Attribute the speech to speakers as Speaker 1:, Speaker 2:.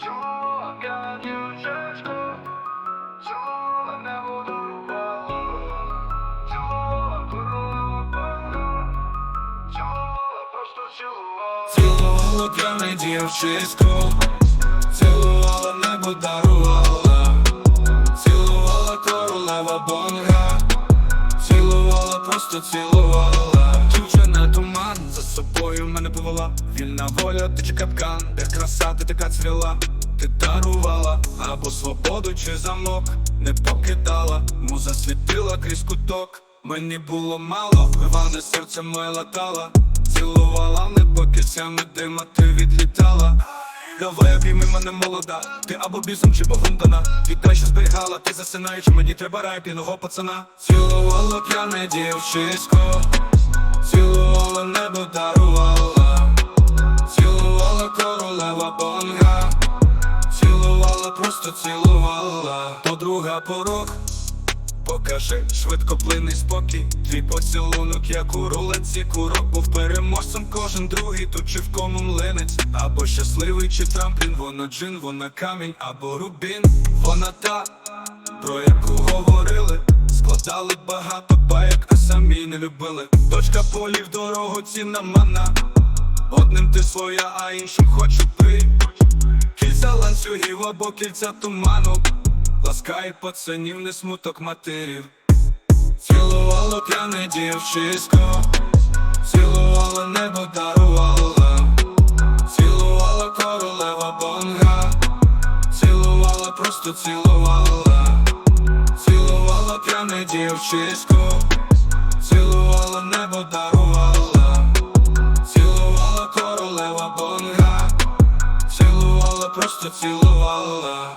Speaker 1: Чула я дівчинку, чула не просто цілувала.
Speaker 2: Цілувала п'яне дівчисько, цілувала небо дарувала, цілувала королева бонга, цілувала, просто цілувала. Собою мене повела. Вільна воля, ти чи капкан, де краса, ти така цвіла. Ти дарувала або свободу чи замок, не покидала, муза світила крізь куток. Мені було мало, рване серце моє латала, цілувала небо кисями дима, ти відлітала. Давай обійми мене молода, ти або бісом чи богом дана що зберігала, ти засинаєш, мені треба рай п'яного пацана Цілувала п'яне дівчисько, цілувала небо просто цілувала, подруга порог. Покажи швидкоплинний спокій, твій поцілунок, як у рулетці курок. Був переможцем кожен другий, тут чи в кому млинець, або щасливий, чи трамплін, вона джин, вона камінь, або рубін, вона та, про яку говорили, складали багато баєк, а самі не любили. Дочка полів дорогу цінна мана. Одним ти своя, а іншим хочу при Кільця ланцюгів або кільця туману. Ласкає пацанів, не смуток матерів. Цілувало п'яне дівчисько. Цілувала небо дарувала Цілувала королева бонга. Цілувала, просто цілувала Цілувала п'яне дівчисько. Цілувала небо дарувала просто цілувала